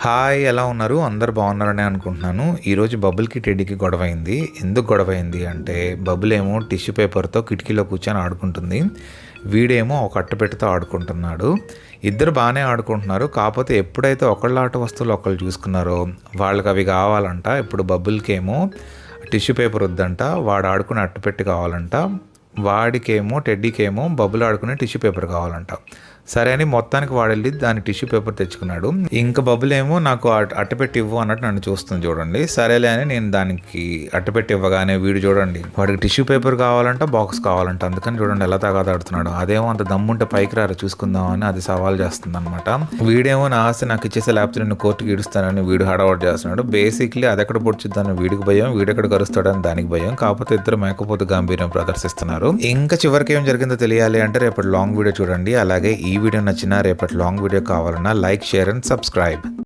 Hi ఎలా ఉన్నారు? అందరు బాగున్నారని అనుకుంటున్నాను. ఈరోజు బబుల్కి టెడ్డీకి గొడవైంది. ఎందుకు గొడవైంది అంటే బబుల్ ఏమో టిష్యూ పేపర్తో కిటికీలో కూర్చొని ఆడుకుంటుంది. వీడేమో ఒక అట్టపెట్టుతో ఆడుకుంటున్నాడు. ఇద్దరు బాగానే ఆడుకుంటున్నారు. కాకపోతే ఎప్పుడైతే ఒకళ్ళ ఆట వస్తువులు ఒకళ్ళు చూసుకున్నారో వాళ్ళకి అవి కావాలంట. ఇప్పుడు బబుల్కేమో టిష్యూ పేపర్ వద్దంట. వాడు ఆడుకునే అట్టపెట్టి కావాలంట. వాడికేమో టెడ్డీకేమో బబుల్ ఆడుకునే టిష్యూ పేపర్ కావాలంట. సరే అని మొత్తానికి వాడెళ్ళి దాని టిష్యూ పేపర్ తెచ్చుకున్నాడు. ఇంకా బబుల్ ఏమో నాకు అట్టపెట్టి ఇవ్వు అన్నట్టు నన్ను చూస్తుంది చూడండి. సరేలే అని నేను దానికి అట్టపెట్టి ఇవ్వగానే వీడు చూడండి. వాడికి టిష్యూ పేపర్ కావాలంట బాక్స్ కావాలంట అందుకని చూడండి ఎలా తగాదాడుతున్నాడు. అదేమో అంత దమ్ముంటే పైకి రారా చూసుకుందాం అని అది సవాల్ చేస్తుంది అనమాట వీడేమో నా ఆస్తి నాకు ఇచ్చేసే లేకపోతే నేను కోర్టుకి ఇడుస్తానని వీడు హడావాడు చేస్తున్నాడు. బేసిక్లీ అది ఎక్కడ పొడిచిద్దాని వీడికి భయం వీడెక్కడ కరుస్తాడని దానికి భయం. కాకపోతే ఇద్దరు మేకపోతే గాంభీర్యం ప్రదర్శిస్తున్నారు. ఇంకా చివరికి ఏం జరిగిందో తెలియాలి అంటే రేపటి లాంగ్ వీడియో చూడండి. అలాగే ఈ వీడియో నచ్చినా రేపటి లాంగ్ వీడియో కావాలన్నా లైక్ షేర్ అండ్ సబ్స్క్రైబ్.